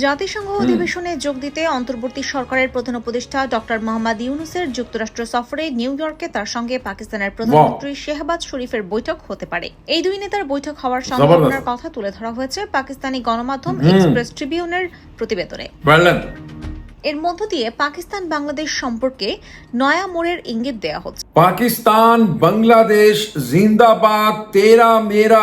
জাতিসংঘ অধিবেশনে যোগ দিতে অন্তর্বর্তী সরকারের প্রধান উপদেষ্টা ডক্টর মোহাম্মদ ইউনুসের যুক্তরাষ্ট্র সফরে নিউ ইয়র্কে তার সঙ্গে পাকিস্তানের প্রধানমন্ত্রী শেহবাজ শরীফের বৈঠক হতে পারে। এই দুই নেতার বৈঠক হওয়ার সম্ভাবনার কথা তুলে ধরা হয়েছে পাকিস্তানি গণমাধ্যম এক্সপ্রেস ট্রিবিউনের প্রতিবেদনে। এর মধ্য দিয়ে পাকিস্তান বাংলাদেশ সম্পর্কে নয়া মোড়ের ইঙ্গিত দেয়া হচ্ছে পাকিস্তান বাংলাদেশ জিন্দাবাদ তেরা মেরা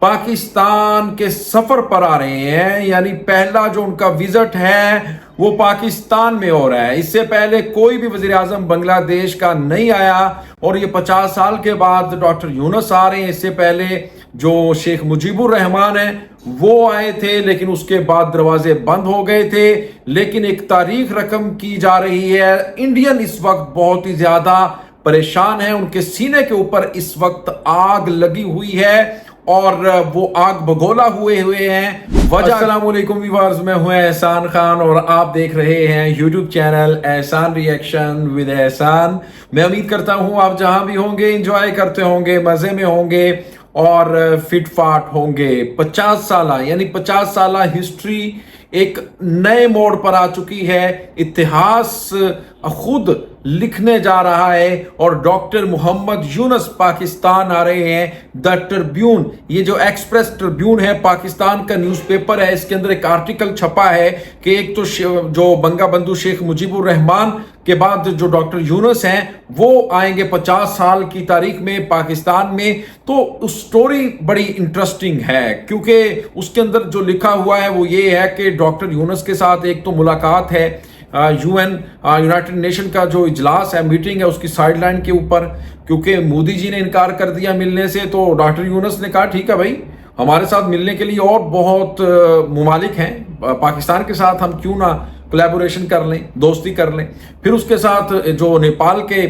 پاکستان کے سفر پر آ رہے ہیں یعنی پہلا جو ان کا وزٹ ہے، وہ پاکستان میں ہو رہا ہے۔ اس سے پہلے کوئی بھی وزیر اعظم بنگلہ دیش کا نہیں آیا اور یہ پچاس سال کے بعد ڈاکٹر یونس آ رہے ہیں۔ اس سے پہلے جو شیخ مجیب الرحمان ہیں، وہ آئے تھے، لیکن اس کے بعد دروازے بند ہو گئے تھے۔ لیکن ایک تاریخ رقم کی جا رہی ہے۔ انڈین اس وقت بہت ہی زیادہ پریشان ہیں۔ ان کے سینے کے اوپر اس وقت آگ لگی ہوئی ہے۔ اور وہ آگ بگولا ہوئے ہوئے ہیں۔ وجہ السلام علیکم ویوارز میں ہوں احسان خان اور آپ دیکھ رہے ہیں YouTube channel Ehsan reaction with Ehsan. میں امید کرتا ہوں آپ جہاں بھی ہوں گے انجوائے کرتے ہوں گے، مزے میں ہوں گے اور فٹ فاٹ ہوں گے۔ پچاس سالہ یعنی پچاس سالہ ہسٹری ایک نئے موڑ پر آ چکی ہے۔ اتہاس خود لکھنے جا رہا ہے اور ڈاکٹر محمد یونس پاکستان آ رہے ہیں دا ٹربیون۔ یہ جو ایکسپریس ٹربیون ہے، پاکستان کا نیوز پیپر ہے۔ اس کے اندر ایک آرٹیکل چھپا ہے کہ ایک تو جو بنگا بندو شیخ مجیب الرحمان کے بعد جو ڈاکٹر یونس ہیں، وہ آئیں گے پچاس سال کی تاریخ میں پاکستان میں۔ تو اس سٹوری بڑی انٹرسٹنگ ہے، کیونکہ اس کے اندر جو لکھا ہوا ہے وہ یہ ہے کہ ڈاکٹر یونس کے ساتھ ایک تو ملاقات ہے۔ یو این یونائٹڈ نیشن کا جو اجلاس ہے، میٹنگ ہے، اس کی سائڈ لائن کے اوپر، کیونکہ مودی جی نے انکار کر دیا ملنے سے، تو ڈاکٹر یونس نے کہا، ٹھیک ہے بھائی، ہمارے ساتھ ملنے کے لیے اور بہت ممالک ہیں، پاکستان کے ساتھ ہم کیوں نہ کولیبوریشن کر لیں، دوستی کر لیں۔ پھر اس کے ساتھ جو نیپال کے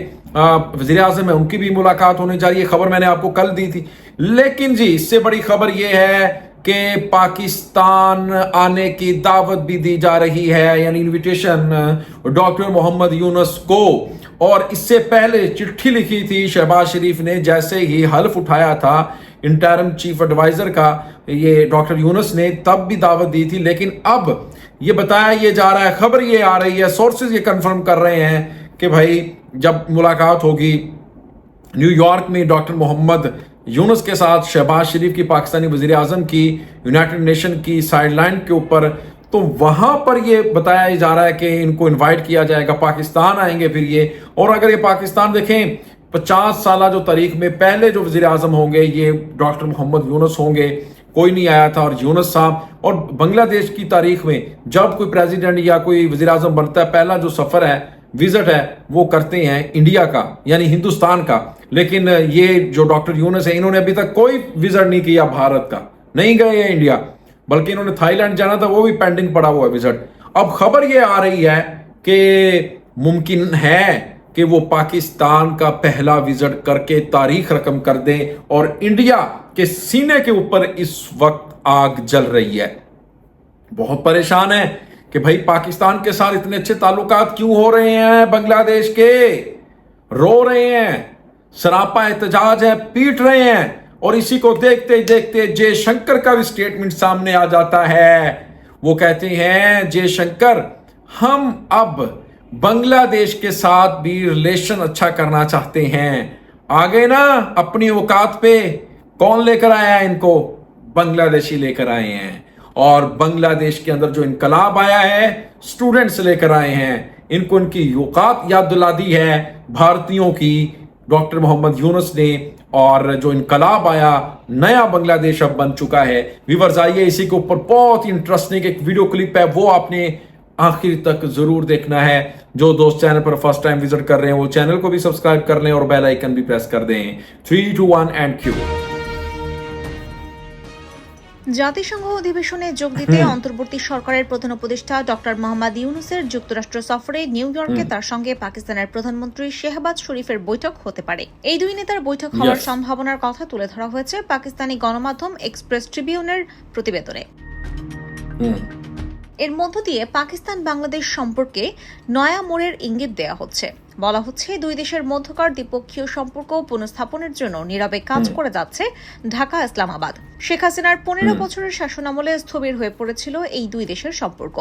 وزیر اعظم ہیں، ان کی بھی ملاقات ہونے جا رہی ہے، خبر میں نے آپ کو کل دی تھی۔ لیکن جی اس سے بڑی خبر یہ ہے کہ پاکستان آنے کی دعوت بھی دی جا رہی ہے یعنی انویٹیشن ڈاکٹر محمد یونس کو۔ اور اس سے پہلے چٹھی لکھی تھی شہباز شریف نے، جیسے ہی حلف اٹھایا تھا انٹرم چیف ایڈوائزر کا، یہ ڈاکٹر یونس نے تب بھی دعوت دی تھی۔ لیکن اب یہ بتایا یہ جا رہا ہے، خبر یہ آ رہی ہے سورسز یہ کنفرم کر رہے ہیں کہ بھائی جب ملاقات ہوگی، نیو یارک میں ڈاکٹر محمد یونس کے ساتھ شہباز شریف کی پاکستانی وزیر اعظم کی یونائٹڈ نیشن کی سائڈ لائن کے اوپر، تو وہاں پر یہ بتایا جا رہا ہے کہ ان کو انوائٹ کیا جائے گا، پاکستان آئیں گے پھر یہ۔ اور اگر یہ پاکستان دیکھیں، پچاس سالہ جو تاریخ میں پہلے جو وزیر اعظم ہوں گے، یہ ڈاکٹر محمد یونس ہوں گے، کوئی نہیں آیا تھا۔ اور یونس صاحب، اور بنگلہ دیش کی تاریخ میں جب کوئی پریزیڈنٹ یا کوئی وزیر اعظم بنتا ہے، پہلا جو سفر ہے وزٹ ہے، وہ کرتے ہیں انڈیا کا یعنی ہندوستان کا۔ لیکن یہ جو ڈاکٹر یونس ہیں، انہوں نے ابھی تک کوئی وزٹ نہیں کیا بھارت کا۔ نہیں گئے ہیں انڈیا، بلکہ انہوں نے تھائی لینڈ جانا تھا، وہ بھی پینڈنگ پڑا ہوا ہے وزٹ۔ اب خبر یہ آ رہی ہے کہ ممکن ہے کہ وہ پاکستان کا پہلا وزٹ کر کے تاریخ رقم کر دیں اور انڈیا کے سینے کے اوپر اس وقت آگ جل رہی ہے۔ بہت پریشان ہے کہ بھائی پاکستان کے ساتھ اتنے اچھے تعلقات کیوں ہو رہے ہیں بنگلہ دیش کے؟ رو رہے ہیں، سراپا احتجاج ہے، پیٹ رہے ہیں۔ اور اسی کو دیکھتے دیکھتے جے شنکر کا بھی سٹیٹمنٹ سامنے آ جاتا ہے۔ وہ کہتے ہیں، جے شنکر، ہم اب بنگلہ دیش کے ساتھ بھی ریلیشن اچھا کرنا چاہتے ہیں۔ آگے نا، اپنی اوقات پہ کون لے کر آیا ہے ان کو؟ بنگلہ دیشی لے کر آئے ہیں۔ اور بنگلہ دیش کے اندر جو انقلاب آیا ہے سٹوڈنٹس لے کر آئے ہیں۔ ان کو ان کی یوقات یاد دلا دی ہے۔ بھارتیوں کی، ڈاکٹر محمد یونس نے۔ اور جو انقلاب آیا، نیا بنگلہ دیش اب بن چکا ہے۔ ویورز، آئیے اسی کے اوپر بہت انٹرسٹنگ ایک ویڈیو کلپ ہے۔ وہ آپ نے آخر تک ضرور دیکھنا ہے۔ جو دوست چینل پر فرسٹ ٹائم وزٹ کر رہے ہیں، وہ چینل کو بھی سبسکرائب کر لیں اور بیل آئیکن بھی پریس کر دیں۔ 3 ٹو 1 اینڈ کیو জাতিসংঘ অধিবেশনে যোগ দিতে অন্তর্বর্তী সরকারের প্রধান উপদেষ্টা ডক্টর মোহাম্মদ ইউনুসের যুক্তরাষ্ট্র সফরে নিউ ইয়র্কে তার সঙ্গে পাকিস্তানের প্রধানমন্ত্রী শেহবাজ শরীফের বৈঠক হতে পারে। এই দুই নেতার বৈঠক হওয়ার সম্ভাবনার কথা তুলে ধরা হয়েছে পাকিস্তানি গণমাধ্যম এক্সপ্রেস ট্রিবিউনের প্রতিবেদনে। এর মধ্য দিয়ে পাকিস্তান বাংলাদেশ সম্পর্কে নয়া মোড়ের ইঙ্গিত দেয়া হচ্ছে। বলা হচ্ছে দুই দেশের মধ্যকার দ্বিপক্ষীয় সম্পর্ক পুনঃস্থাপনের জন্য নীরবে কাজ করে যাচ্ছে ঢাকা ইসলামাবাদ। শেখ হাসিনার পনেরো বছরের শাসনামলে স্থবির হয়ে পড়েছিল এই দুই দেশের সম্পর্ক।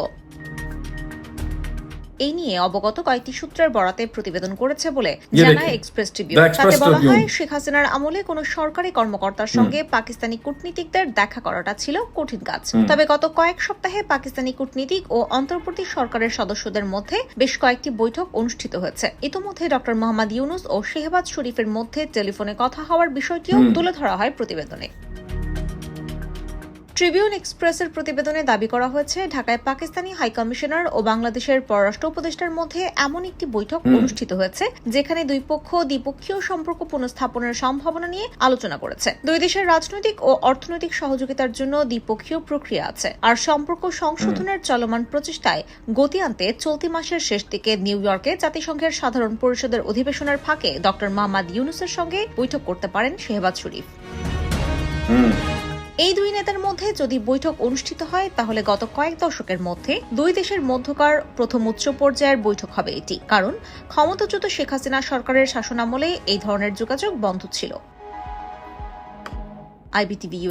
এই নিয়ে অবগত কয়েকটি সূত্রের বরাতে প্রতিবেদন করেছে বলে জানায় এক্সপ্রেস ট্রিবিউন তাতে বলা হয় শেখ হাসিনার আমলে কোনো সরকারি কর্মকর্তার সঙ্গে পাকিস্তানি কূটনীতিকদের দেখা করাটা ছিল কঠিন কাজ। তবে গত কয়েক সপ্তাহে পাকিস্তানি কূটনীতিক ও অন্তর্বর্তী সরকারের সদস্যদের মধ্যে বেশ কয়েকটি বৈঠক অনুষ্ঠিত হয়েছে। ইতোমধ্যে ডক্টর মোহাম্মদ ইউনুস ও শেহবাজ শরীফের মধ্যে টেলিফোনে কথা হওয়ার বিষয়টিও তুলে ধরা হয় প্রতিবেদনে। ট্রিবিউন এক্সপ্রেসের প্রতিবেদনে দাবি করা হয়েছে ঢাকায় পাকিস্তানি হাইকমিশনার ও বাংলাদেশের পররাষ্ট্র উপদেষ্টার মধ্যে এমন একটি বৈঠক অনুষ্ঠিত হয়েছে যেখানে দুই পক্ষ দ্বিপক্ষীয় সম্পর্ক পুনঃস্থাপনের সম্ভাবনা নিয়ে আলোচনা করেছে। দুই দেশের রাজনৈতিক ও অর্থনৈতিক সহযোগিতার জন্য দ্বিপক্ষীয় প্রক্রিয়া আছে আর সম্পর্ক সংশোধনের চলমান প্রচেষ্টায় গতি আনতে চলতি মাসের শেষ দিকে নিউ ইয়র্কে জাতিসংঘের সাধারণ পরিষদের অধিবেশনের ফাঁকে ডক্টর মোহাম্মদ ইউনুসের সঙ্গে বৈঠক করতে পারেন শেহবাজ শরীফ। এই দুই নেতার মধ্যে যদি বৈঠক অনুষ্ঠিত হয় তাহলে গত কয়েক দশকের মধ্যে দুই দেশের মধ্যকার প্রথম উচ্চ পর্যায়ের বৈঠক হবে এটি। কারণ ক্ষমতাচ্যুত শেখ হাসিনা সরকারের শাসনামলে এই ধরনের যোগাযোগ বন্ধ ছিল। আপনি ভিডিও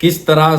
বাংলাদেশ আপনি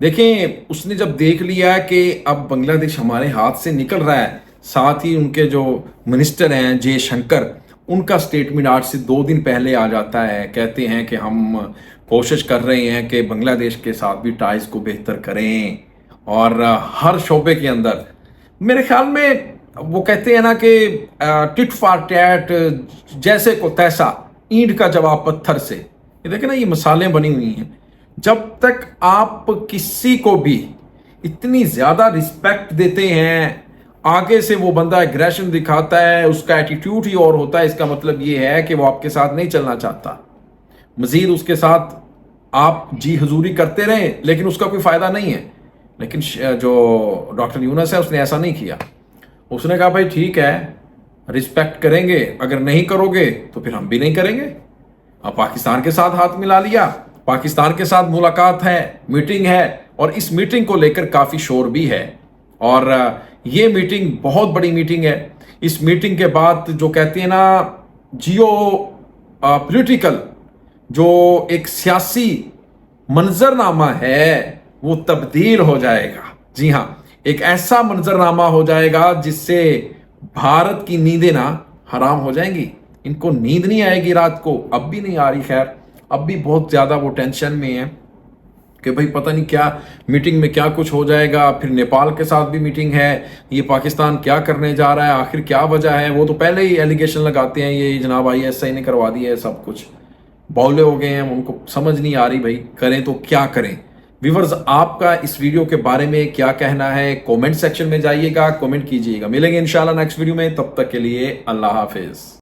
دیکھیں، اس نے جب دیکھ لیا کہ اب بنگلہ دیش ہمارے ہاتھ سے نکل رہا ہے، ساتھ ہی ان کے جو منسٹر ہیں جے شنکر، ان کا سٹیٹمنٹ آج سے دو دن پہلے آ جاتا ہے۔ کہتے ہیں کہ ہم کوشش کر رہے ہیں کہ بنگلہ دیش کے ساتھ بھی ٹائز کو بہتر کریں۔ اور ہر شعبے کے اندر، میرے خیال میں وہ کہتے ہیں نا کہ ٹٹ فار ٹیٹ، جیسے کو تیسا، اینٹ کا جواب پتھر سے۔ یہ دیکھیں نا، یہ مسالیں بنی ہوئی ہیں۔ جب تک آپ کسی کو بھی اتنی زیادہ رسپیکٹ دیتے ہیں، آگے سے وہ بندہ اگریشن دکھاتا ہے، اس کا ایٹیٹیوڈ ہی اور ہوتا ہے، اس کا مطلب یہ ہے کہ وہ آپ کے ساتھ نہیں چلنا چاہتا۔ مزید اس کے ساتھ آپ جی حضوری کرتے رہیں، لیکن اس کا کوئی فائدہ نہیں ہے۔ لیکن جو ڈاکٹر یونس ہے اس نے ایسا نہیں کیا۔ اس نے کہا، بھائی ٹھیک ہے رسپیکٹ کریں گے، اگر نہیں کرو گے تو پھر ہم بھی نہیں کریں گے۔ اب پاکستان کے ساتھ ہاتھ ملا لیا۔ پاکستان کے ساتھ ملاقات ہے میٹنگ ہے، اور اس میٹنگ کو لے کر کافی شور بھی ہے۔ اور یہ میٹنگ بہت بڑی میٹنگ ہے۔ اس میٹنگ کے بعد جو کہتے ہیں نا، جیو پولیٹیکل جو ایک سیاسی منظرنامہ ہے، وہ تبدیل ہو جائے گا۔ جی ہاں ایک ایسا منظرنامہ ہو جائے گا جس سے بھارت کی نیندیں نا حرام ہو جائیں گی۔ ان کو نیند نہیں آئے گی رات کو، اب بھی نہیں آ رہی خیر۔ اب بھی بہت زیادہ وہ ٹینشن میں ہیں کہ بھائی پتہ نہیں کیا میٹنگ میں کیا کچھ ہو جائے گا، پھر نیپال کے ساتھ بھی میٹنگ ہے، یہ پاکستان کیا کرنے جا رہا ہے، آخر کیا وجہ ہے؟ وہ تو پہلے ہی ایلیگیشن لگاتے ہیں، یہ جناب آئی ایس آئی نے کروا دیا ہے سب کچھ۔ بولے ہو گئے ہیں، ان کو سمجھ نہیں آ رہی بھائی، کریں تو کیا کریں؟ ویورز، آپ کا اس ویڈیو کے بارے میں کیا کہنا ہے؟ کومنٹ سیکشن میں جائیے گا کومنٹ کیجیے گا۔ ملیں گے انشاءاللہ نیکسٹ ویڈیو میں، تب تک کے لیے اللہ حافظ۔